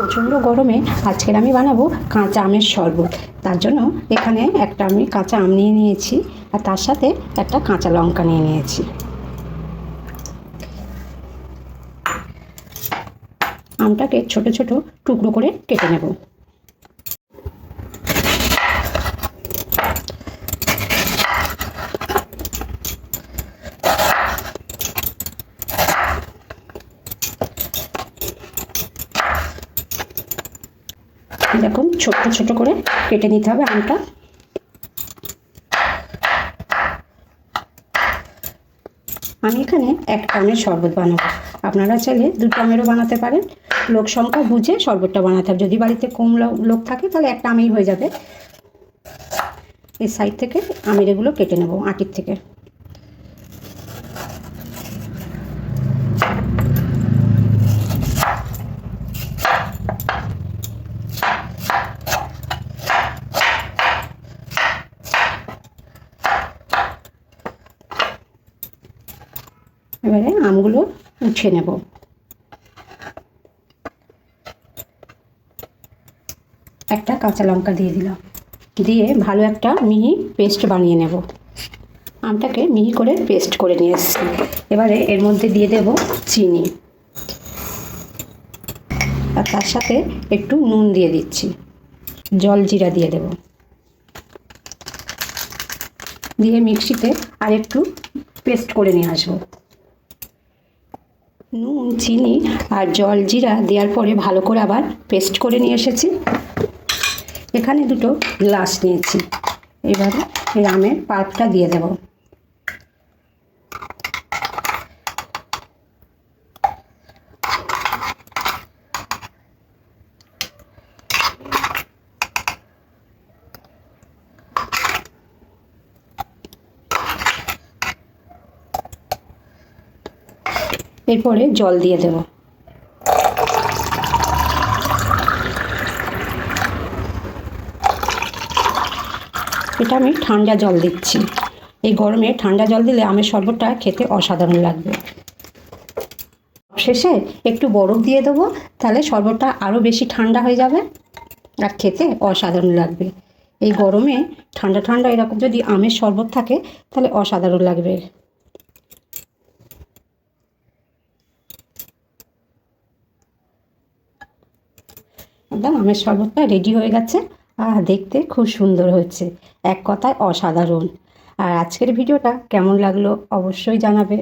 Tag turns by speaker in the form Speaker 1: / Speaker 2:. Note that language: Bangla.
Speaker 1: প্রচণ্ড গরমে আজকের আমি বানাবো কাঁচা আমের শরবত। তার জন্য এখানে একটা আমি কাঁচা আম নিয়ে নিয়েছি আর তার সাথে একটা কাঁচা লঙ্কা নিয়ে নিয়েছি। আমটাকে ছোট ছোট টুকরো করে কেটে নেব। এরকম ছোট্ট ছোট করে কেটে নিতে হবে আমটা আমি এখানে একটা আমের শরবত বানাবো। আপনারা চাইলে দুটো আমেরও বানাতে পারেন। লোক সংখ্যা বুঝে শরবতটা বানাতে হবে। যদি বাড়িতে কম লোক থাকে, তাহলে একটা আমেই হয়ে যাবে। এই সাইড থেকে আমের এগুলো কেটে নেব, আটির থেকে। এবারে আমগুলো উঠে নেব। একটা কাঁচা লঙ্কা দিয়ে দিলাম। দিয়ে ভালো একটা মিহি পেস্ট বানিয়ে নেব। আমটাকে মিহি করে পেস্ট করে নিয়ে এসেছি। এবারে এর মধ্যে দিয়ে দেব চিনি। আর তার সাথে একটু নুন দিয়ে দিচ্ছি। জল জিরা দিয়ে দেব। দিয়ে মিক্সিতে আর একটু পেস্ট করে নিয়ে আসব। নুন, চিনি আর জল জিরা দেওয়ার পরে ভালো করে আবার পেস্ট করে নিয়ে এসেছি। এখানে দুটো গ্লাস নিয়েছি। এবার এই আমের পাল্পটা দিয়ে দেব। এরপরে জল দিয়ে দেব। এটা আমি ঠান্ডা জল দিচ্ছি। এই গরমে ঠান্ডা জল দিলে আমের শরবতটা খেতে অসাধারণ লাগবে। শেষে একটু বরফ দিয়ে দেবো, তাহলে শরবতটা আরও বেশি ঠান্ডা হয়ে যাবে আর খেতে অসাধারণ লাগবে। এই গরমে ঠান্ডা ঠান্ডা এরকম যদি আমের শরবত থাকে, তাহলে অসাধারণ লাগবে। একদম আমের শরবতটা রেডি হয়ে গেছে। আর দেখতে খুব সুন্দর হচ্ছে এক কথায় অসাধারণ। আর আজকের ভিডিওটা কেমন লাগল অবশ্যই জানাবে।